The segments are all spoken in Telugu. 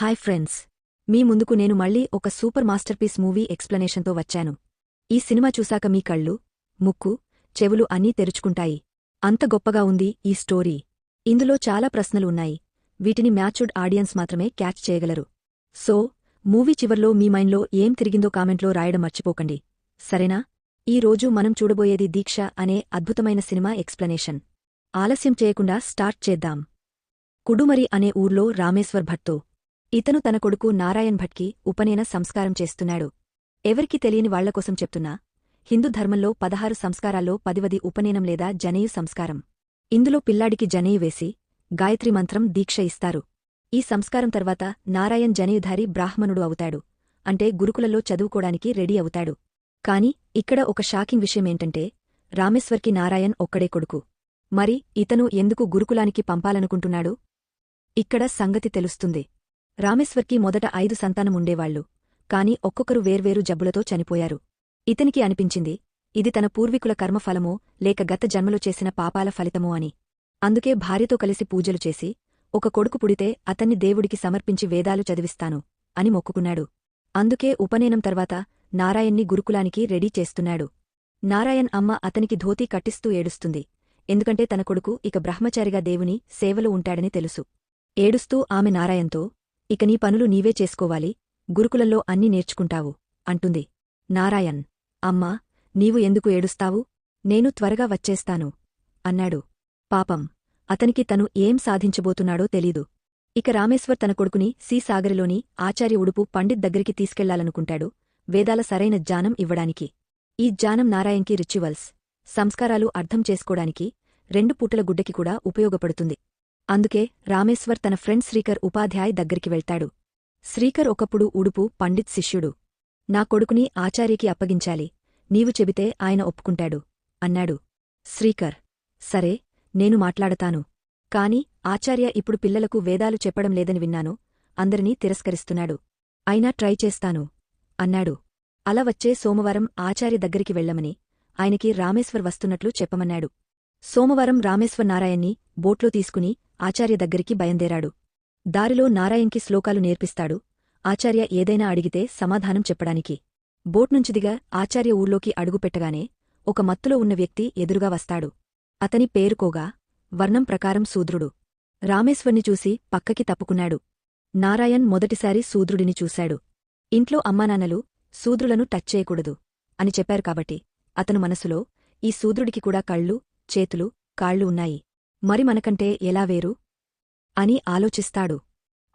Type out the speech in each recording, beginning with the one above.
Hi friends. మీ ముందుకు నేను మళ్ళీ ఒక సూపర్ మాస్టర్పీస్ మూవీ ఎక్స్ప్లెనేషన్తో వచ్చాను. ఈ సినిమా చూశాక మీ కళ్ళు ముక్కు చెవులు అన్నీ తెరుచుకుంటాయి. అంత గొప్పగా ఉంది ఈ స్టోరీ. ఇందులో చాలా ప్రశ్నలు ఉన్నాయి. వీటిని మ్యాచ్డ్ ఆడియన్స్ మాత్రమే క్యాచ్ చేయగలరు. సో మూవీ చివర్లో మీ మైండ్లో ఏం తిరిగిందో కామెంట్లో రాయడం మర్చిపోకండి. సరేనా? ఈ రోజు మనం చూడబోయేది దీక్ష అనే అద్భుతమైన సినిమా ఎక్స్ప్లెనేషన్. ఆలస్యం చేయకుండా స్టార్ట్ చేద్దాం. కుడుమరి అనే ఊర్లో రామేశ్వర్ భట్తో ఇతను తన కొడుకు నారాయణ్ భట్కి ఉపనయన సంస్కారం చేస్తున్నాడు. ఎవరికి తెలియని వాళ్ళకోసం చెప్తున్నా హిందూ ధర్మంలో పదహారు సంస్కారాల్లో పదివది ఉపనయనం లేదా జనేయు సంస్కారం. ఇందులో పిల్లాడికి జనేయు వేసి గాయత్రి మంత్రం దీక్ష ఇస్తారు. ఈ సంస్కారం తర్వాత నారాయణ్ జనేయుధారి బ్రాహ్మణుడు అవుతాడు అంటే గురుకులలో చదువుకోడానికి రెడీ అవుతాడు. కాని ఇక్కడ ఒక షాకింగ్ విషయమేంటంటే రామేశ్వర్కి నారాయణ్ ఒక్కడే కొడుకు. మరి ఇతను ఎందుకు గురుకులానికి పంపాలనుకుంటున్నాడు? ఇక్కడ సంగతి తెలుస్తుంది. రామేశ్వర్కి మొదట ఐదు సంతానముండేవాళ్ళు కాని ఒక్కొక్కరు వేర్వేరు జబ్బులతో చనిపోయారు. ఇతనికి అనిపించింది ఇది తన పూర్వీకుల కర్మఫలమో లేక గత జన్మలో చేసిన పాపాల ఫలితమో అని. అందుకే భార్యతో కలిసి పూజలు చేసి ఒక కొడుకు పుడితే అతన్ని దేవుడికి సమర్పించి వేదాలు చదివిస్తాను అని మొక్కుకున్నాడు. అందుకే ఉపనయనం తర్వాత నారాయణ్ణి గురుకులానికి రెడీ చేస్తున్నాడు. నారాయణ్ అమ్మ అతనికి ధోతీ కట్టిస్తూ ఏడుస్తుంది. ఎందుకంటే తన కొడుకు ఇక బ్రహ్మచారిగా దేవుని సేవలో ఉంటాడని తెలుసు. ఏడుస్తూ ఆమె నారాయణ్తో ఇక నీ పనులు నీవే చేసుకోవాలి గురుకులంలో అన్నీ నేర్చుకుంటావు అంటుంది. నారాయణ్ అమ్మా నీవు ఎందుకు ఏడుస్తావు? నేను త్వరగా వచ్చేస్తాను అన్నాడు. పాపం అతనికి తను ఏం సాధించబోతున్నాడో తెలీదు. ఇక రామేశ్వర్ తన కొడుకుని సీసాగరిలోని ఆచార్య ఉడుపు పండిత్ దగ్గరికి తీసుకెళ్ళాలనుకుంటాడు వేదాల సరైన జ్ఞానం ఇవ్వడానికి. ఈ జ్ఞానం నారాయణ్కి రిచువల్స్ సంస్కారాలు అర్థం చేసుకోడానికి రెండు పూటల గుడ్డకి కూడా ఉపయోగపడుతుంది. అందుకే రామేశ్వర్ తన ఫ్రెండ్ శ్రీకర్ ఉపాధ్యాయ్ దగ్గరికి వెళ్తాడు. శ్రీకర్ ఒకప్పుడు ఉడుపు పండిత్ శిష్యుడు. నా కొడుకుని ఆచార్యకి అప్పగించాలి. నీవు చెబితే ఆయన ఒప్పుకుంటాడు అన్నాడు. శ్రీకర్. సరే నేను మాట్లాడతాను. కాని ఆచార్య ఇప్పుడు పిల్లలకు వేదాలు చెప్పడం లేదని విన్నాను. అందరినీ తిరస్కరిస్తున్నాడు. అయినా ట్రై చేస్తాను అన్నాడు. అలా వచ్చే సోమవారం ఆచార్య దగ్గరికి వెళ్ళమని ఆయనకి రామేశ్వర్ వస్తున్నట్లు చెప్పమన్నాడు. సోమవారం రామేశ్వర్ నారాయణ్ణి బోట్లో తీసుకుని ఆచార్య దగ్గరికి బయందేరాడు. దారిలో నారాయణ్కి శ్లోకాలు నేర్పిస్తాడు. ఆచార్య ఏదైనా అడిగితే సమాధానం చెప్పడానికి. బోట్నుంచిదిగా ఆచార్య ఊర్లోకి అడుగుపెట్టగానే ఒక మత్తులో ఉన్న వ్యక్తి ఎదురుగా వస్తాడు. అతని పేరుకోగా వర్ణం ప్రకారం శూద్రుడు. రామేశ్వర్ని చూసి పక్కకి తప్పుకున్నాడు. నారాయణ్ మొదటిసారి శూద్రుడిని చూశాడు. ఇంట్లో అమ్మానాన్నలు శూద్రులను టచ్ చేయకూడదు అని చెప్పారు కాబట్టి అతను మనసులో ఈ శూద్రుడికి కూడా కళ్ళు చేతులు కాళ్ళు ఉన్నాయి. మరి మనకంటే ఎలా వేరు? అని ఆలోచిస్తాడు.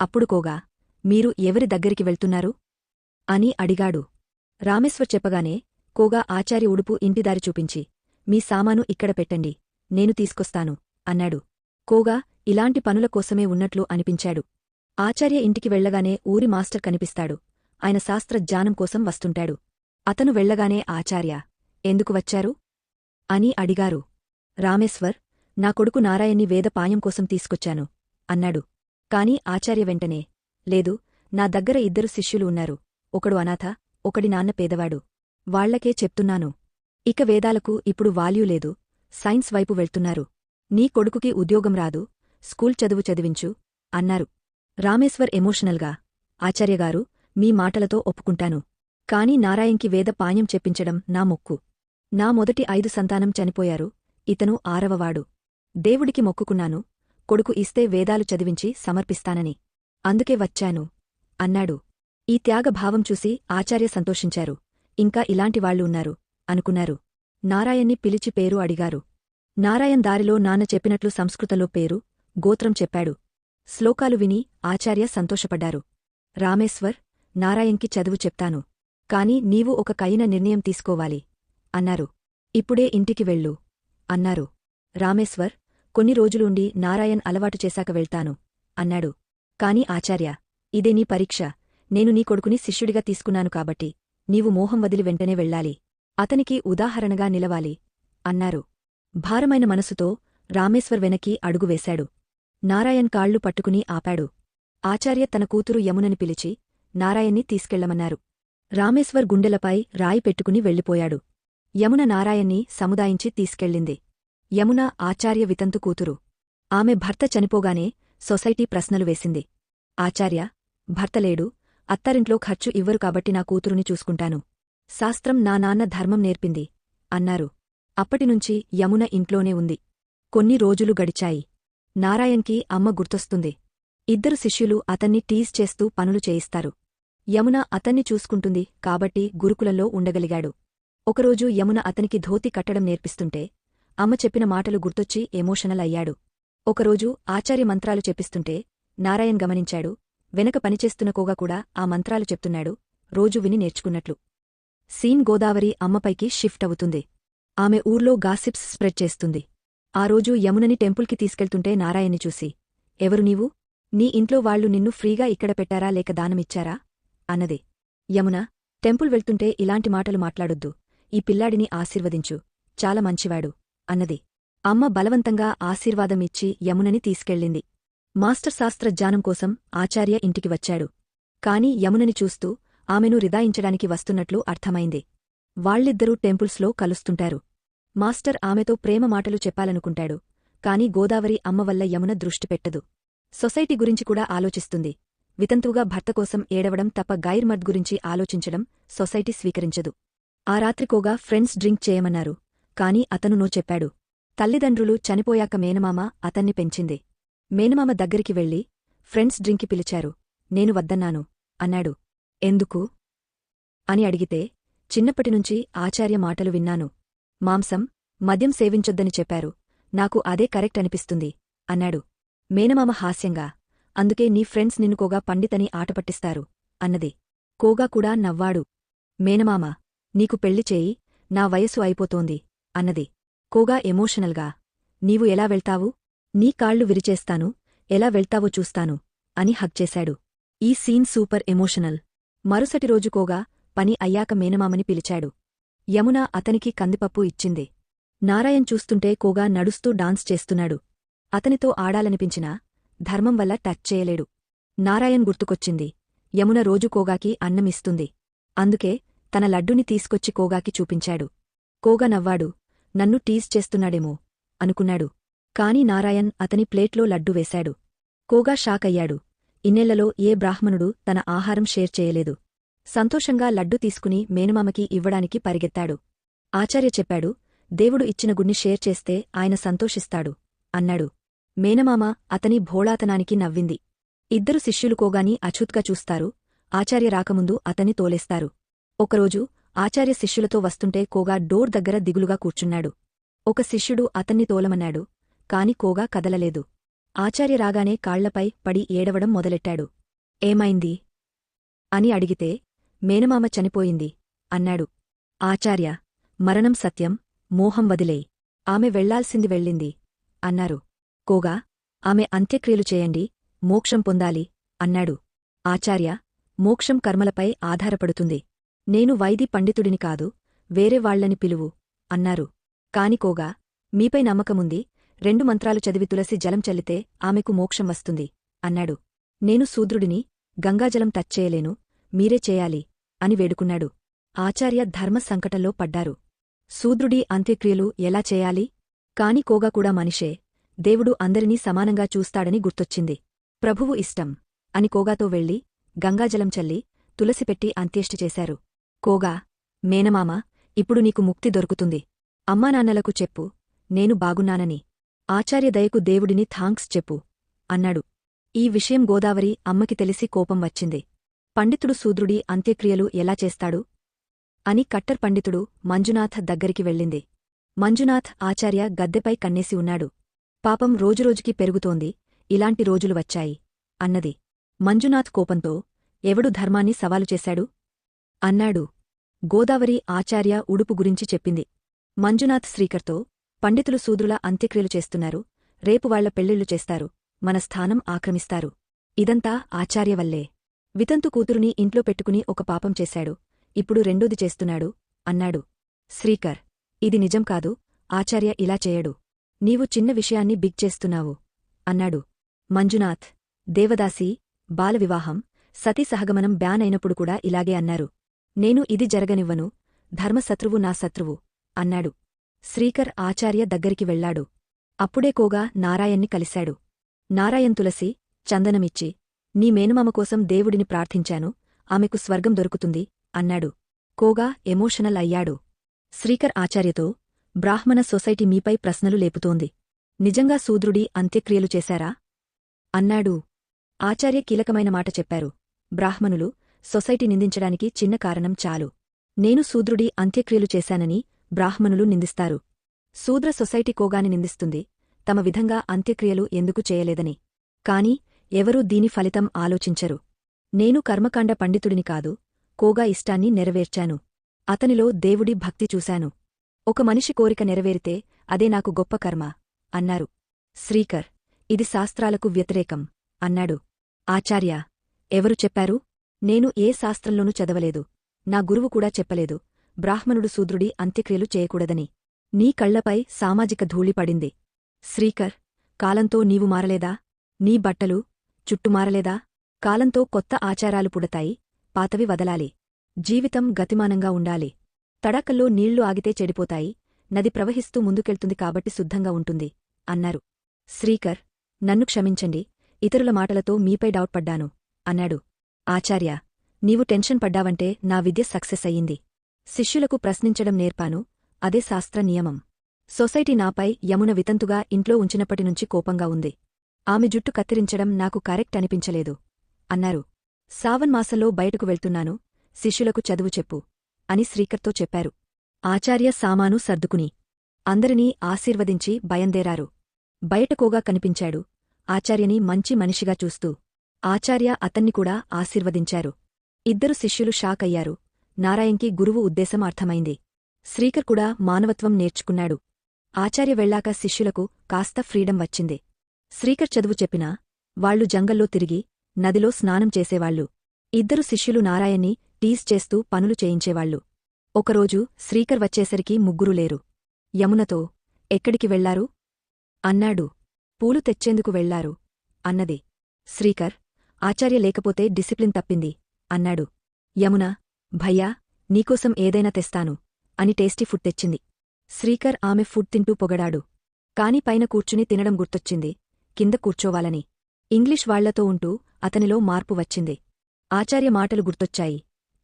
అప్పుడుకోగా మీరు ఎవరి దగ్గరికి వెళ్తున్నారు? అని అడిగాడు. రామేశ్వర్ చెప్పగానే కోగా ఆచార్య ఉడుపు ఇంటిదారి చూపించి మీ సామాను ఇక్కడ పెట్టండి నేను తీసుకొస్తాను అన్నాడు. కోగా ఇలాంటి పనుల కోసమే ఉన్నట్లు అనిపించాడు. ఆచార్య ఇంటికి వెళ్ళగానే ఊరి మాస్టర్ కనిపిస్తాడు. ఆయన శాస్త్ర జ్ఞానం కోసం వస్తుంటాడు. అతను వెళ్ళగానే ఆచార్య ఎందుకు వచ్చారు? అని అడిగారు. రామేశ్వర్ నా కొడుకు నారాయణ్ణి వేద పాయం కోసం తీసుకొచ్చాను అన్నాడు. కాని ఆచార్య వెంటనే లేదు నా దగ్గర ఇద్దరు శిష్యులు ఉన్నారు ఒకడు అనాథ ఒకడి నాన్న పేదవాడు. వాళ్ళకే చెప్తున్నాను. ఇక వేదాలకు ఇప్పుడు వాల్యూ లేదు సైన్స్ వైపు వెళ్తున్నారు. నీ కొడుకుకి ఉద్యోగం రాదు స్కూల్ చదువు చదివించు అన్నారు. రామేశ్వర్ ఎమోషనల్గా ఆచార్యగారు మీ మాటలతో ఒప్పుకుంటాను. కాని నారాయణ్కి వేద పాయం చెప్పించడం నా మొక్కు. నా మొదటి ఐదు సంతానం చనిపోయారు ఇతను ఆరవవాడు దేవుడికి మొక్కుకున్నాను కొడుకు ఇస్తే వేదాలు చదివించి సమర్పిస్తానని. అందుకే వచ్చాను అన్నాడు. ఈ త్యాగభావం చూసి ఆచార్య సంతోషించారు. ఇంకా ఇలాంటివాళ్ళు ఉన్నారు అనుకున్నారు. నారాయణ్ణి పిలిచి పేరు అడిగారు. నారాయణ్ దారిలో నాన్న చెప్పినట్లు సంస్కృతంలో పేరు గోత్రం చెప్పాడు. శ్లోకాలు విని ఆచార్య సంతోషపడ్డారు. రామేశ్వర్ నారాయణ్కి చదువు చెప్తాను కాని నీవు ఒక కయిన నిర్ణయం తీసుకోవాలి అన్నారు. ఇప్పుడే ఇంటికి వెళ్ళు అన్నారు. రామేశ్వర్ కొన్ని రోజులుండి నారాయణ్ అలవాటు చేశాక వెళ్తాను అన్నాడు. కాని ఆచార్య ఇదే నీ పరీక్ష. నేను నీ కొడుకుని శిష్యుడిగా తీసుకున్నాను కాబట్టి నీవు మోహం వదిలి వెంటనే వెళ్ళాలి. అతనికి ఉదాహరణగా నిలవాలి అన్నారు. భారమైన మనసుతో రామేశ్వర్ వెనక్కి అడుగువేశాడు నారాయణ్ కాళ్ళు పట్టుకుని ఆపాడు. ఆచార్య తన కూతురు యమునని పిలిచి నారాయణ్ని తీసుకెళ్ళమన్నారు. రామేశ్వర్ గుండెలపై రాయి పెట్టుకుని వెళ్ళిపోయాడు. యమున నారాయణ్ణి సముదాయించి తీసుకెళ్ళింది. యమున ఆచార్య వితంతు కూతురు. ఆమె భర్త చనిపోగానే సొసైటీ ప్రశ్నలు వేసింది. ఆచార్య భర్తలేడు అత్తారింట్లో ఖర్చు ఇవ్వరు కాబట్టి నా కూతురుని చూసుకుంటాను. శాస్త్రం నా నాన్న ధర్మం నేర్పింది అన్నారు. అప్పటినుంచి యమున ఇంట్లోనే ఉంది. కొన్ని రోజులు గడిచాయి. నారాయణ్కి అమ్మ గుర్తొస్తుంది. ఇద్దరు శిష్యులు అతన్ని టీజ్ చేస్తూ పనులు చేయిస్తారు. యమున అతన్ని చూసుకుంటుంది కాబట్టి గురుకులంలో ఉండగలిగాడు. ఒకరోజు యమున అతనికి ధోతి కట్టడం నేర్పిస్తుంటే అమ్మ చెప్పిన మాటలు గుర్తొచ్చి ఎమోషనల్ అయ్యాడు. ఒకరోజు ఆచార్య మంత్రాలు చెప్పిస్తుంటే నారాయణ్ గమనించాడు. వెనక పనిచేస్తున్న కోగా కూడా ఆ మంత్రాలు చెప్తున్నాడు. రోజు విని నేర్చుకున్నట్లు. సీన్ గోదావరి అమ్మపైకి షిఫ్ట్ అవుతుంది. ఆమె ఊర్లో గాసిప్స్ స్ప్రెడ్ చేస్తుంది. ఆ రోజు యమునని టెంపుల్కి తీసుకెళ్తుంటే నారాయణ్ని చూసి ఎవరు నీవు? నీ ఇంట్లో వాళ్ళు నిన్ను ఫ్రీగా ఇక్కడ పెట్టారా లేక దానమిచ్చారా? అన్నది. యమున టెంపుల్ వెళ్తుంటే ఇలాంటి మాటలు మాట్లాడొద్దు. ఈ పిల్లాడిని ఆశీర్వదించు. చాలా మంచివాడు. అన్నది. అమ్మ బలవంతంగా ఆశీర్వాదమిచ్చి యమునని తీసుకెళ్ళింది. మాస్టర్ శాస్త్ర జ్ఞానం కోసం ఆచార్య ఇంటికి వచ్చాడు. కాని యమునని చూస్తూ ఆమెను రిదాయించడానికి వస్తున్నట్లు అర్థమైంది. వాళ్ళిద్దరూ టెంపుల్స్లో కలుస్తుంటారు. మాస్టర్ ఆమెతో ప్రేమ మాటలు చెప్పాలనుకుంటాడు. కాని గోదావరి అమ్మవల్ల యమున దృష్టి పెట్టదు. సొసైటీ గురించి కూడా ఆలోచిస్తుంది. వితంతువుగా భర్తకోసం ఏడవడం తప్ప గైర్మర్ద్ గురించి ఆలోచించడం సొసైటీ స్వీకరించదు. ఆ రాత్రికోగా ఫ్రెండ్స్ డ్రింక్ చేయమన్నారు. కాని అతను నో చెప్పాడు. తల్లిదండ్రులు చనిపోయాక మేనమామ అతన్ని పెంచింది. మేనమామ దగ్గరికి వెళ్ళి ఫ్రెండ్స్ డ్రింకి పిలిచారు. నేను వద్దన్నాను. అన్నాడు. ఎందుకు? అని అడిగితే చిన్నప్పటినుంచి ఆచార్య మాటలు విన్నాను. మాంసం మద్యం సేవించొద్దని చెప్పారు. నాకు అదే కరెక్ట్ అనిపిస్తుంది. అన్నాడు. మేనమామ హాస్యంగా అందుకే నీ ఫ్రెండ్స్ నిన్ను కోగా పండితని ఆటపట్టిస్తారు అన్నది. కోగా కూడా నవ్వాడు. మేనమామ నీకు పెళ్ళి చేయి. నా వయస్సు అయిపోతోంది. అన్నది. కోగా ఎమోషనల్గా నీవు ఎలా వెళ్తావు? నీ కాళ్ళు విరిచేస్తాను. ఎలా వెళ్తావో చూస్తాను అని హక్ చేశాడు. ఈ సీన్ సూపర్ ఎమోషనల్. మరుసటి రోజు కోగా పని అయ్యాక మేనమామని పిలిచాడు. యమున అతనికి కందిపప్పు ఇచ్చింది. నారాయణ్ చూస్తుంటే కోగా నడుస్తూ డాన్స్ చేస్తున్నాడు. అతనితో ఆడాలనిపించినా ధర్మం వల్ల టచ్ చేయలేడు. నారాయణ్ గుర్తుకొచ్చింది. యమున రోజు కోగాకి అన్నమిస్తుంది అందుకే తన లడ్డుని తీసుకొచ్చి కోగాకి చూపించాడు. కోగా నవ్వాడు. నన్ను టీజ్ చేస్తున్నాడేమో అనుకున్నాడు. కాని నారాయణ్ అతని ప్లేట్లో లడ్డు వేశాడు. కోగా షాకయ్యాడు ఇన్నేళ్ళలో ఏ బ్రాహ్మణుడు తన ఆహారం షేర్ చేయలేదు. సంతోషంగా లడ్డు తీసుకుని మేనమామకి ఇవ్వడానికి పరిగెత్తాడు. ఆచార్య చెప్పాడు దేవుడు ఇచ్చిన గుణ్ణి షేర్ చేస్తే ఆయన సంతోషిస్తాడు అన్నాడు. మేనమామ అతని భోళాతనానికి నవ్వింది. ఇద్దరు శిష్యులు కోగాని అచూత్గా చూస్తారు. ఆచార్య రాకముందు అతన్ని తోలేస్తారు. ఒకరోజు ఆచార్య శిష్యులతో వస్తుంటే కోగా డోర్ దగ్గర దిగులుగా కూర్చున్నాడు. ఒక శిష్యుడు అతన్ని తోలమన్నాడు కాని కోగా కదలలేదు. ఆచార్య రాగానే కాళ్ళపై పడి ఏడవడం మొదలెట్టాడు. ఏమైంది? అని అడిగితే మేనమామ చనిపోయింది అన్నాడు. ఆచార్య మరణం సత్యం మోహం వదిలేయ్. ఆమె వెళ్ళాల్సింది వెళ్ళింది అన్నారు. కోగా ఆమె అంత్యక్రియలు చేయండి మోక్షం పొందాలి అన్నాడు. ఆచార్య మోక్షం కర్మలపై ఆధారపడుతుంది. నేను వైది పండితుడిని కాదు వేరే వాళ్ళని పిలువు అన్నారు. కానికోగా మీపై నమ్మకముంది రెండు మంత్రాలు చదివి తులసి జలం చల్లితే ఆమెకు మోక్షం వస్తుంది అన్నాడు. నేను శూద్రుడిని గంగాజలం టచ్చేయలేను మీరే చేయాలి అని వేడుకున్నాడు. ఆచార్య ధర్మ సంకటంలో పడ్డారు. శూద్రుడి అంత్యక్రియలు ఎలా చేయాలి? కాని కోగా కూడా మనిషే దేవుడు అందరినీ సమానంగా చూస్తాడని గుర్తొచ్చింది. ప్రభువు ఇష్టం అని కోగాతో వెళ్ళి గంగాజలం చల్లి తులసిపెట్టి అంత్యేష్టి చేశారు. కోగా మేనమామ ఇప్పుడు నీకు ముక్తి దొరుకుతుంది. అమ్మానాన్నలకు చెప్పు నేను బాగున్నానని. ఆచార్యదయకు దేవుడిని థాంక్స్ చెప్పు అన్నాడు. ఈ విషయం గోదావరి అమ్మకి తెలిసి కోపం వచ్చింది. పండితుడు శూద్రుడి అంత్యక్రియలు ఎలా చేస్తాడు? అని కట్టర్ పండితుడు మంజునాథ్ దగ్గరికి వెళ్ళింది. మంజునాథ్ ఆచార్య గద్దెపై కన్నేసి ఉన్నాడు. పాపం రోజురోజుకి పెరుగుతోంది ఇలాంటి రోజులు వచ్చాయి అన్నది. మంజునాథ్ కోపంతో ఎవడు ధర్మాన్ని సవాలు చేశాడు? అన్నాడు. గోదావరి ఆచార్య ఉడుపు గురించి చెప్పింది. మంజునాథ్ శ్రీకర్తో పండితులు శూద్రుల అంత్యక్రియలు చేస్తున్నారు. రేపు వాళ్ళ పెళ్ళిళ్ళు చేస్తారు. మన స్థానం ఆక్రమిస్తారు. ఇదంతా ఆచార్యవల్లే వితంతు కూతురుని ఇంట్లో పెట్టుకుని ఒక పాపం చేశాడు. ఇప్పుడు రెండోది చేస్తున్నాడు అన్నాడు. శ్రీకర్. ఇది నిజం కాదు. ఆచార్య ఇలా చేయడు. నీవు చిన్న విషయాన్ని బిగ్ చేస్తున్నావు అన్నాడు. మంజునాథ్. దేవదాసి బాలవివాహం సతీ సహగమనం బ్యాన్ అయినప్పుడు కూడా ఇలాగే అన్నారు. నేను ఇది జరగనివ్వను. ధర్మశత్రువు నా శత్రువు అన్నాడు. శ్రీకర్ ఆచార్య దగ్గరికి వెళ్ళాడు అప్పుడే కోగా నారాయణ్ణి కలిశాడు. నారాయణ్ తులసి చందనమిచ్చి నీ మేనమామ కోసం దేవుడిని ప్రార్థించాను ఆమెకు స్వర్గం దొరుకుతుంది అన్నాడు. కోగా ఎమోషనల్ అయ్యాడు. శ్రీకర్ ఆచార్యతో బ్రాహ్మణ సొసైటీ మీపై ప్రశ్నలు లేపుతోంది. నిజంగా శూద్రుడి అంత్యక్రియలు చేశారా? అన్నాడు. ఆచార్య కీలకమైన మాట చెప్పారు. బ్రాహ్మణులు సొసైటీ నిందించడానికి చిన్న కారణం చాలు. నేను శూద్రుడి అంత్యక్రియలు చేశానని బ్రాహ్మణులు నిందిస్తారు. శూద్ర సొసైటీ కోగాని నిందిస్తుంది. తమ విధంగా అంత్యక్రియలు ఎందుకు చేయలేదని. కాని ఎవరూ దీని ఫలితం ఆలోచించరు. నేను కర్మకాండ పండితుడిని కాదు కోగా ఇష్టాన్ని నెరవేర్చాను. అతనిలో దేవుడి భక్తి చూశాను. ఒక మనిషి కోరిక నెరవేరితే అదే నాకు గొప్ప కర్మ అన్నారు. శ్రీకర్ ఇది శాస్త్రాలకు వ్యతిరేకం అన్నాడు. ఆచార్య ఎవరు చెప్పారు? నేను ఏ శాస్త్రంలోనూ చదవలేదు. నా గురువు కూడా చెప్పలేదు. బ్రాహ్మణుడు శూద్రుడి అంత్యక్రియలు చేయకూడదని. నీ కళ్ళపై సామాజిక ధూళి పడింది. శ్రీకర్ కాలంతో నీవు మారలేదా? నీ బట్టలు చుట్టు మారలేదా? కాలంతో కొత్త ఆచారాలు పుడతాయి. పాతవి వదలాలి. జీవితం గతిమానంగా ఉండాలి. తడాకల్లో నీళ్ళు ఆగితే చెడిపోతాయి. నది ప్రవహిస్తూ ముందుకెళ్తుంది కాబట్టి శుద్ధంగా ఉంటుంది అన్నారు. శ్రీకర్ నన్ను క్షమించండి. ఇతరుల మాటలతో మీపై డౌట్ పడ్డాను అన్నాడు. ఆచార్య నీవు టెన్షన్ పడ్డావంటే నా విద్య సక్సెస్ అయ్యింది. శిష్యులకు ప్రశ్నించడం నేర్పాను అదే శాస్త్ర నియమం. సొసైటీ నాపై యమున వితంతుగా ఇంట్లో ఉంచినప్పటినుంచి కోపంగా ఉంది. ఆమె జుట్టు కత్తిరించడం నాకు కరెక్ట్ అనిపించలేదు. అన్నారు. సావన్ మాసంలో బయటకు వెళ్తున్నాను శిష్యులకు చదువు చెప్పు అని శ్రీకర్తో చెప్పారు. ఆచార్య సామాను సర్దుకుని అందరినీ ఆశీర్వదించి బయందేరారు. బయటకోగా కనిపించాడు ఆచార్యని మంచి మనిషిగా చూస్తూ ఆచార్య అతన్ని కూడా ఆశీర్వదించారు. ఇద్దరు శిష్యులు షాక్ అయ్యారు. నారాయణ్కి గురువు ఉద్దేశం అర్థమైంది. శ్రీకర్ కూడా మానవత్వం నేర్చుకున్నాడు. ఆచార్య వెళ్ళాక శిష్యులకు కాస్త ఫ్రీడం వచ్చింది. శ్రీకర్ చదువు చెప్పినా వాళ్ళు జంగల్లో తిరిగి నదిలో స్నానం చేసేవాళ్ళు ఇద్దరు శిష్యులు నారాయణ్ని టీజ్ చేస్తూ పనులు చేయించేవాళ్ళు ఒకరోజు శ్రీకర్ వచ్చేసరికి ముగ్గురు లేరు. యమునతో ఎక్కడికి వెళ్ళారు? అన్నాడు. పూలు తెచ్చేందుకు వెళ్ళారు అన్నది. శ్రీకర్ ఆచార్య లేకపోతే డిసిప్లిన్ తప్పింది. అన్నాడు. యమున భయ్యా నీకోసం ఏదైనా తెస్తాను అని టేస్టీ ఫుడ్ తెచ్చింది. శ్రీకర్ ఆమె ఫుడ్ తింటూ పొగడాడు. కాని పైన కూర్చుని తినడం గుర్తొచ్చింది కింద కూర్చోవాలని. ఇంగ్లీష్ వాళ్ళతో ఉంటూ అతనిలో మార్పు వచ్చింది. ఆచార్య మాటలు గుర్తొచ్చాయి.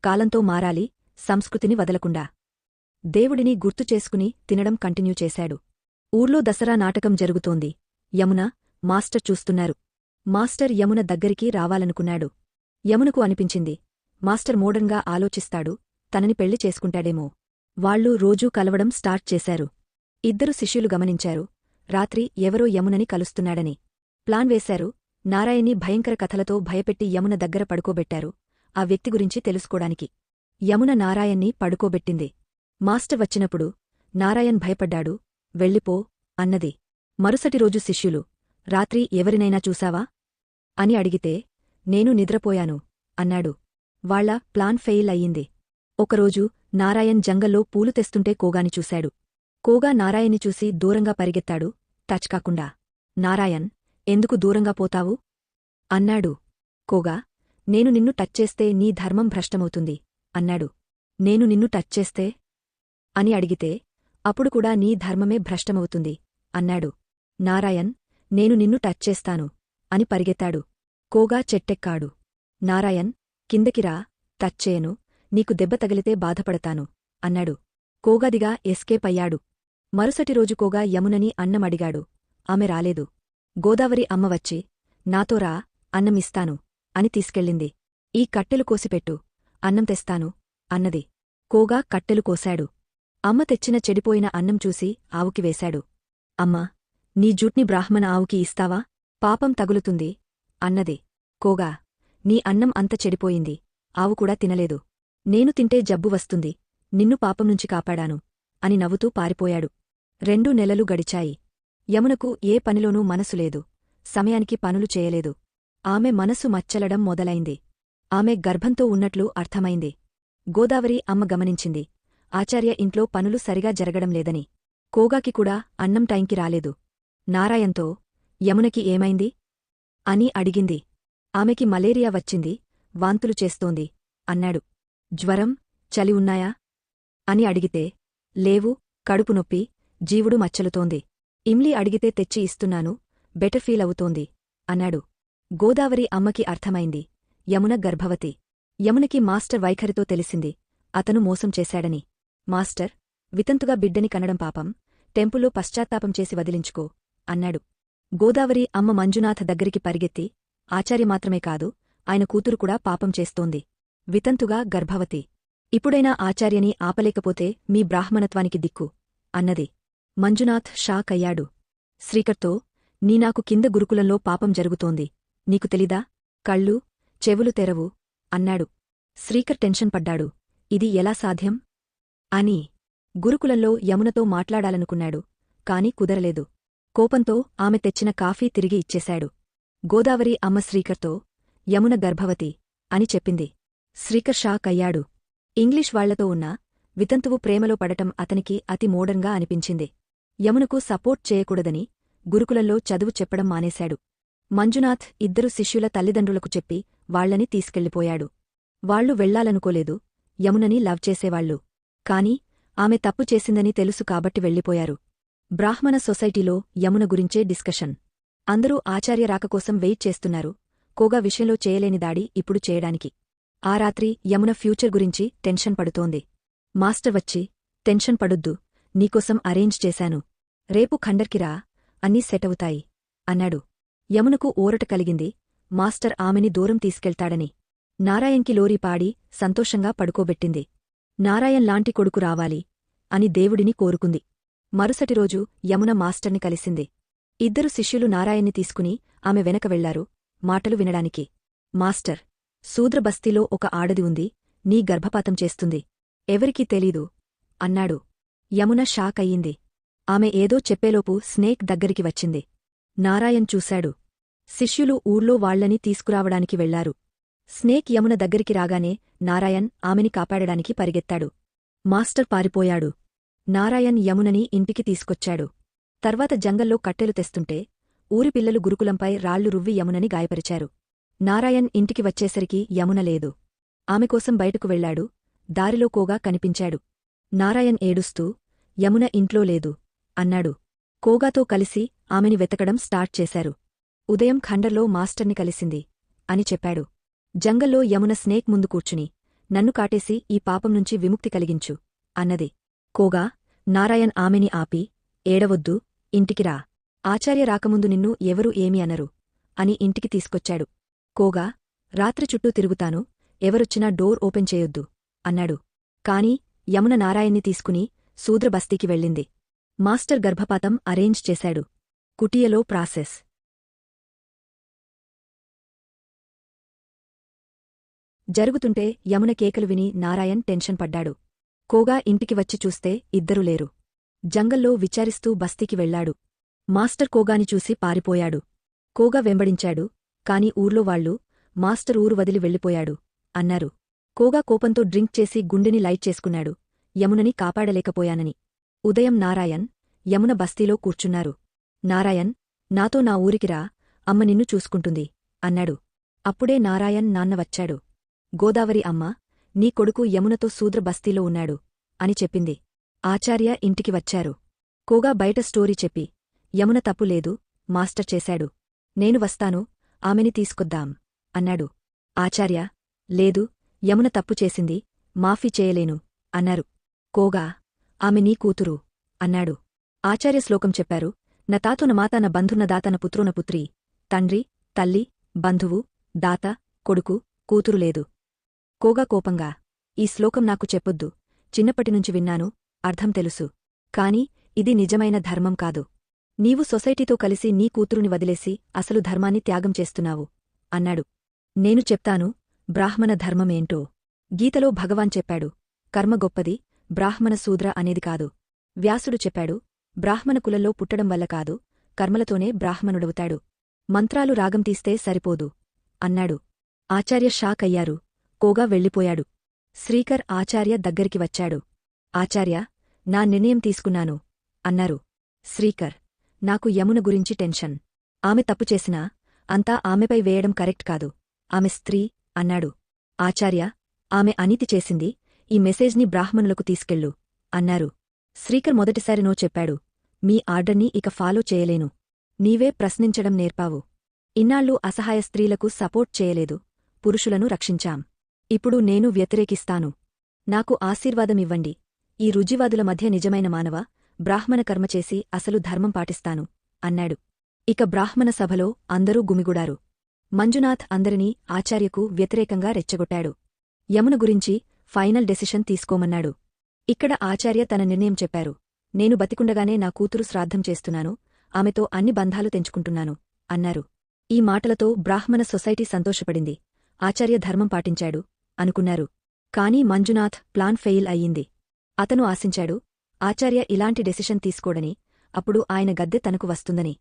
కాలంతో మారాలి సంస్కృతిని వదలకుండా. దేవుడిని గుర్తు చేసుకుని తినడం కంటిన్యూ చేశాడు. ఊర్లో దసరా నాటకం జరుగుతోంది. యమున మాస్టర్ చూస్తున్నారు. మాస్టర్ యమున దగ్గరికి రావాలనుకున్నాడు. యమునకు అనిపించింది మాస్టర్ మోడర్న్గా ఆలోచిస్తాడు తనని పెళ్ళి చేసుకుంటాడేమో. వాళ్ళు రోజూ కలవడం స్టార్ట్ చేశారు. ఇద్దరు శిష్యులు గమనించారు రాత్రి ఎవరో యమునని కలుస్తున్నాడని. ప్లాన్ వేశారు నారాయణి భయంకర కథలతో భయపెట్టి యమున దగ్గర పడుకోబెట్టారు ఆ వ్యక్తి గురించి తెలుసుకోడానికి. యమున నారాయణ్ణి పడుకోబెట్టింది. మాస్టర్ వచ్చినప్పుడు నారాయణ్ భయపడ్డాడు వెళ్ళిపో అన్నది. మరుసటి రోజు శిష్యులు రాత్రి ఎవరినైనా చూశావా అని అడిగితే నేను నిద్రపోయాను అన్నాడు. వాళ్ళ ప్లాన్ ఫెయిల్ అయ్యింది. ఒకరోజు నారాయణ్ జంగల్లో పూలు తెస్తుంటే కోగాని చూశాడు. కోగా నారాయణ్ని చూసి దూరంగా పరిగెత్తాడు. టచ్ కాకుండా నారాయణ్ ఎందుకు దూరంగా పోతావు? అన్నాడు. కోగా నేను నిన్ను టచ్ చేస్తే నీ ధర్మం భ్రష్టమవుతుంది అన్నాడు. నేను నిన్ను టచ్ చేస్తే? అని అడిగితే అప్పుడు కూడా నీ ధర్మమే భ్రష్టమవుతుంది అన్నాడు. నారాయణ్ నేను నిన్ను టచ్ చేస్తాను అని పరిగెత్తాడు. కోగా చెట్టెక్కాడు. నారాయణ్ కిందకిరా టచ్ చేయను నీకు దెబ్బ తగిలితే బాధపడతాను అన్నాడు. కోగాదిగా ఎస్కేప్ అయ్యాడు. మరుసటి రోజు కోగా యమునని అన్నమడిగాడు ఆమె రాలేదు. గోదావరి అమ్మ వచ్చి నాతో రా అన్నమిస్తాను అని తీసుకెళ్ళింది. ఈ కట్టెలు కోసిపెట్టు అన్నం తెస్తాను అన్నది. కోగా కట్టెలు కోశాడు. అమ్మ తెచ్చిన చెడిపోయిన అన్నం చూసి ఆవుకి వేశాడు. అమ్మా నీ జుట్ని బ్రాహ్మణ ఆవుకి ఇస్తావా? పాపం తగులుతుంది. అన్నది. కోగా. నీ అన్నం అంత చెడిపోయింది. ఆవు కూడా తినలేదు. నేను తింటే జబ్బు వస్తుంది. నిన్ను పాపం నుంచి కాపాడాను. అని నవ్వుతూ పారిపోయాడు. రెండు నెలలు గడిచాయి. యమునకు ఏ పనిలోనూ మనసులేదు సమయానికి పనులు చేయలేదు. ఆమె మనసు మచ్చలడం మొదలైంది. ఆమె గర్భంతో ఉన్నట్లు అర్థమైంది. గోదావరి అమ్మ గమనించింది. ఆచార్య ఇంట్లో పనులు సరిగా జరగడం లేదని. కోగాకి కూడా అన్నం టైంకి రాలేదు. నారాయణ్తో యమునకి ఏమైంది? అని అడిగింది. ఆమెకి మలేరియా వచ్చింది వాంతులు చేస్తోంది అన్నాడు. జ్వరం చలి ఉన్నాయా? అని అడిగితే లేవు కడుపు నొప్పి జీవుడు మచ్చలుతోంది. ఇమ్లీ అడిగితే తెచ్చి ఇస్తున్నాను బెటర్ ఫీల్ అవుతోంది అన్నాడు. గోదావరి అమ్మకి అర్థమైంది యమున గర్భవతి. యమునకి మాస్టర్ వైఖరితో తెలిసింది అతను మోసం చేశాడని. మాస్టర్ వితంతుగా బిడ్డని కనడం పాపం టెంపుల్లో పశ్చాత్తాపం చేసి వదిలించుకో అన్నాడు. గోదావరి అమ్మ మంజునాథ దగ్గరికి పరిగెత్తి ఆచార్య మాత్రమే కాదు ఆయన కూతురు కూడా పాపం చేస్తోంది. వితంతుగా గర్భవతి. ఇప్పుడైనా ఆచార్యని ఆపలేకపోతే మీ బ్రాహ్మణత్వానికి దిక్కు అన్నది. మంజునాథ్ షాక్ అయ్యాడు. శ్రీకర్తో నీ నాకు కింద గురుకులంలో పాపం జరుగుతోంది. నీకు తెలీదా? కళ్ళు చెవులు తెరవు అన్నాడు. శ్రీకర్ టెన్షన్ పడ్డాడు. ఇది ఎలా సాధ్యం? అని. గురుకులంలో యమునతో మాట్లాడాలనుకున్నాడు కాని కుదరలేదు. కోపంతో ఆమె తెచ్చిన కాఫీ తిరిగి ఇచ్చేశాడు. గోదావరి అమ్మ శ్రీకర్తో యమున గర్భవతి అని చెప్పింది. శ్రీకర్ షాక్ అయ్యాడు. ఇంగ్లీష్ వాళ్ళతో ఉన్న వితంతువు ప్రేమలో పడటం అతనికి అతి మోడర్న్గా అనిపించింది. యమునకు సపోర్ట్ చేయకూడదని గురుకులంలో చదువు చెప్పడం మానేశాడు. మంజునాథ్ ఇద్దరు శిష్యుల తల్లిదండ్రులకు చెప్పి వాళ్ళని తీసుకెళ్ళిపోయాడు. వాళ్ళు వెళ్ళాలనుకోలేదు యమునని లవ్ చేసేవాళ్ళు కాని ఆమె తప్పు చేసిందని తెలుసు కాబట్టి వెళ్ళిపోయారు. బ్రాహ్మణ సొసైటీలో యమున గురించే డిస్కషన్. అందరూ ఆచార్య రాకకోసం వెయిట్ చేస్తున్నారు. కోగా విషయంలో చేయలేని దాడి ఇప్పుడు చేయడానికి. ఆ రాత్రి యమున ఫ్యూచర్ గురించి టెన్షన్ పడుతోంది. మాస్టర్ వచ్చి టెన్షన్ పడొద్దు. నీకోసం అరేంజ్ చేశాను. రేపు ఖండర్కిరా అన్నీ సెటవుతాయి అన్నాడు. యమునకు ఊరట కలిగింది. మాస్టర్ ఆమెని దూరం తీసుకెళ్తాడని. నారాయణ్కి లోరీ పాడి సంతోషంగా పడుకోబెట్టింది. నారాయణ్ లాంటి కొడుకు రావాలి అని దేవుడిని కోరుకుంది. మరుసటి రోజు యమున మాస్టర్ని కలిసింది. ఇద్దరు శిష్యులు నారాయణ్ని తీసుకుని ఆమె వెనక వెళ్ళారు మాటలు వినడానికి. మాస్టర్ శూద్రబస్తీలో ఒక ఆడది ఉంది నీ గర్భపాతం చేస్తుంది. ఎవరికీ తెలీదు అన్నాడు. యమున షాక్ అయ్యింది. ఆమె ఏదో చెప్పేలోపు స్నేక్ దగ్గరికి వచ్చింది. నారాయణ్ చూశాడు. శిష్యులు ఊర్లో వాళ్ళని తీసుకురావడానికి వెళ్ళారు. స్నేక్ యమున దగ్గరికి రాగానే నారాయణ్ ఆమెని కాపాడడానికి పరిగెత్తాడు. మాస్టర్ పారిపోయాడు. నారాయణ్ యమునని ఇంటికి తీసుకొచ్చాడు. తర్వాత జంగల్లో కట్టెలు తెస్తుంటే ఊరి పిల్లలు గురుకులంపై రాళ్ళు రువ్వి యమునని గాయపరిచారు. నారాయణ్ ఇంటికి వచ్చేసరికి యమున లేదు. ఆమెకోసం బయటకు వెళ్ళాడు దారిలో కోగా కనిపించాడు. నారాయణ్ ఏడుస్తూ యమున ఇంట్లో లేదు అన్నాడు. కోగాతో కలిసి ఆమెని వెతకడం స్టార్ట్ చేశారు. ఉదయం ఖండర్లో మాస్టర్ని కలిసింది అని చెప్పాడు. జంగల్లో యమున స్నేక్ ముందు కూర్చుని నన్ను కాటేసి ఈ పాపం నుంచి విముక్తి కలిగించు అన్నది. కోగా నారాయణ్ ఆమెని ఆపి ఏడవద్దు ఇంటికిరా ఆచార్య రాకముందు నిన్ను ఎవరూ ఏమి అనరు అని ఇంటికి తీసుకొచ్చాడు. కోగా రాత్రి చుట్టూ తిరుగుతాను ఎవరొచ్చినా డోర్ ఓపెన్ చేయొద్దు అన్నాడు. కాని యమున నారాయణ్ని తీసుకుని శూద్రబస్తీకి వెళ్ళింది. మాస్టర్ గర్భపాతం అరేంజ్ చేశాడు. కుటియలో ప్రాసెస్. జరుగుతుంటే యమున కేకలు విని నారాయణ్ టెన్షన్ పడ్డాడు. కోగా ఇంటికి వచ్చి చూస్తే ఇద్దరు లేరు. జంగల్లో విచారిస్తూ బస్తీకి వెళ్ళాడు మాస్టర్ కోగాని చూసి పారిపోయాడు. కోగా వెంబడించాడు. కాని ఊర్లో వాళ్ళు మాస్టర్ ఊరు వదిలి వెళ్ళిపోయాడు అన్నారు. కోగా కోపంతో డ్రింక్ చేసి గుండెని లైట్ చేసుకున్నాడు. యమునని కాపాడలేకపోయానని. ఉదయం నారాయణ్ యమున బస్తీలో కూర్చున్నారు. నారాయణ్ నాతో నా ఊరికిరా అమ్మ నిన్ను చూసుకుంటుంది అన్నాడు. అప్పుడే నారాయణ్ నాన్న వచ్చాడు. గోదావరి అమ్మ నీ కొడుకు యమునతో శూద్ర బస్తీలో ఉన్నాడు అని చెప్పింది. ఆచార్య ఇంటికి వచ్చారు. కోగా బయట స్టోరీ చెప్పి యమున తప్పు లేదు మాస్టర్ చేశాడు. నేను వస్తాను ఆమెని తీసుకొద్దాం అన్నాడు. ఆచార్య లేదు యమున తప్పు చేసింది మాఫీ చేయలేను అన్నారు. కోగా ఆమె నీ కూతురు అన్నాడు. ఆచార్య శ్లోకం చెప్పారు. న తాతున మాతాన బంధున దాతన పుత్రున పుత్రి తండ్రి తల్లి బంధువు దాత కొడుకు కూతురు లేదు. కోగా కోపంగా ఈ శ్లోకం నాకు చెప్పొద్దు చిన్నప్పటినుంచి విన్నాను అర్థం తెలుసు. కాని ఇది నిజమైన ధర్మం కాదు. నీవు సొసైటీతో కలిసి నీ కూతురుని వదిలేసి అసలు ధర్మాన్ని త్యాగం చేస్తున్నావు అన్నాడు. నేను చెప్తాను బ్రాహ్మణ ధర్మమేంటో గీతలో భగవాన్ చెప్పాడు కర్మ గొప్పది బ్రాహ్మణ శూద్ర అనేది కాదు. వ్యాసుడు చెప్పాడు బ్రాహ్మణ కులంలో పుట్టడం వల్ల కాదు కర్మలతోనే బ్రాహ్మణుడవుతాడు. మంత్రాలు రాగం తీస్తే సరిపోదు అన్నాడు. ఆచార్య షాక్ అయ్యారు కోగా వెళ్ళిపోయాడు. శ్రీకర్ ఆచార్య దగ్గరికి వచ్చాడు. ఆచార్య నా నిర్ణయం తీసుకున్నాను అన్నారు. శ్రీకర్ నాకు యమున గురించి టెన్షన్. ఆమె తప్పు చేసినా అంతా ఆమెపై వేయడం కరెక్ట్ కాదు. ఆమె స్త్రీ అన్నాడు. ఆచార్య ఆమె అనీతి చేసింది ఈ మెసేజ్ని బ్రాహ్మణులకు తీసుకెళ్ళు అన్నారు. శ్రీకర్ మొదటిసారి నో చెప్పాడు. మీ ఆర్డర్ని ఇక ఫాలో చేయలేను. నీవే ప్రశ్నించడం నేర్పావు. ఇన్నాళ్ళు అసహాయ స్త్రీలకు సపోర్ట్ చేయలేదు. పురుషులను రక్షించాం. ఇప్పుడు నేను వ్యతిరేకిస్తాను. నాకు ఆశీర్వాదమివ్వండి. ఈ రుజివాదుల మధ్య నిజమైన మానవ బ్రాహ్మణ కర్మ చేసి అసలు ధర్మం పాటిస్తాను అన్నాడు. ఇక బ్రాహ్మణ సభలో అందరూ గుమిగుడారు. మంజునాథ్ అందరినీ ఆచార్యకు వ్యతిరేకంగా రెచ్చగొట్టాడు. యమున గురించి ఫైనల్ డెసిషన్ తీసుకోమన్నాడు. ఇక్కడ ఆచార్య తన నిర్ణయం చెప్పారు. నేను బతికుండగానే నా కూతురు శ్రాద్ధం చేస్తున్నాను ఆమెతో అన్ని బంధాలు తెంచుకుంటున్నాను అన్నారు. ఈ మాటలతో బ్రాహ్మణ సొసైటీ సంతోషపడింది. ఆచార్య ధర్మం పాటించాడు. అనుకున్నారు. కాని మంజునాథ్ ప్లాన్ ఫెయిల్ అయ్యింది. అతను ఆశించాడు ఆచార్య ఇలాంటి డెసిషన్ తీసుకోడని అప్పుడు ఆయన గద్దె తనకు వస్తుందని.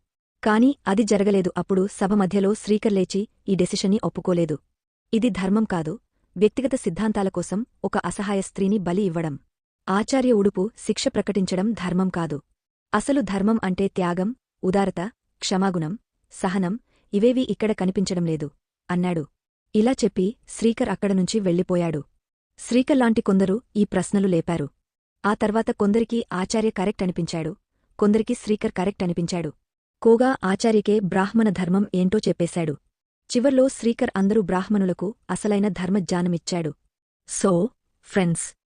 కాని అది జరగలేదు అప్పుడు సభ మధ్యలో శ్రీకర్ లేచి ఈ డెసిషన్ని ఒప్పుకోలేదు. ఇది ధర్మం కాదు వ్యక్తిగత సిద్ధాంతాల కోసం ఒక అసహాయ స్త్రీని బలి ఇవ్వడం. ఆచార్య ఉడుపు శిక్ష ప్రకటించడం ధర్మం కాదు. అసలు ధర్మం అంటే త్యాగం ఉదారత క్షమాగుణం సహనం ఇవేవీ ఇక్కడ కనిపించడం లేదు అన్నాడు. ఇలా చెప్పి శ్రీకర్ అక్కడనుంచి వెళ్ళిపోయాడు. శ్రీకర్ లాంటి కొందరు ఈ ప్రశ్నలు లేపారు. ఆ తర్వాత కొందరికి ఆచార్య కరెక్ట్ అనిపించాడు. కొందరికి శ్రీకర్ కరెక్ట్ అనిపించాడు. కోగా ఆచార్యకే బ్రాహ్మణ ధర్మం ఏంటో చెప్పేశాడు. చివర్లో శ్రీకర్ అందరూ బ్రాహ్మణులకు అసలైన ధర్మజ్ఞానమిచ్చాడు. So friends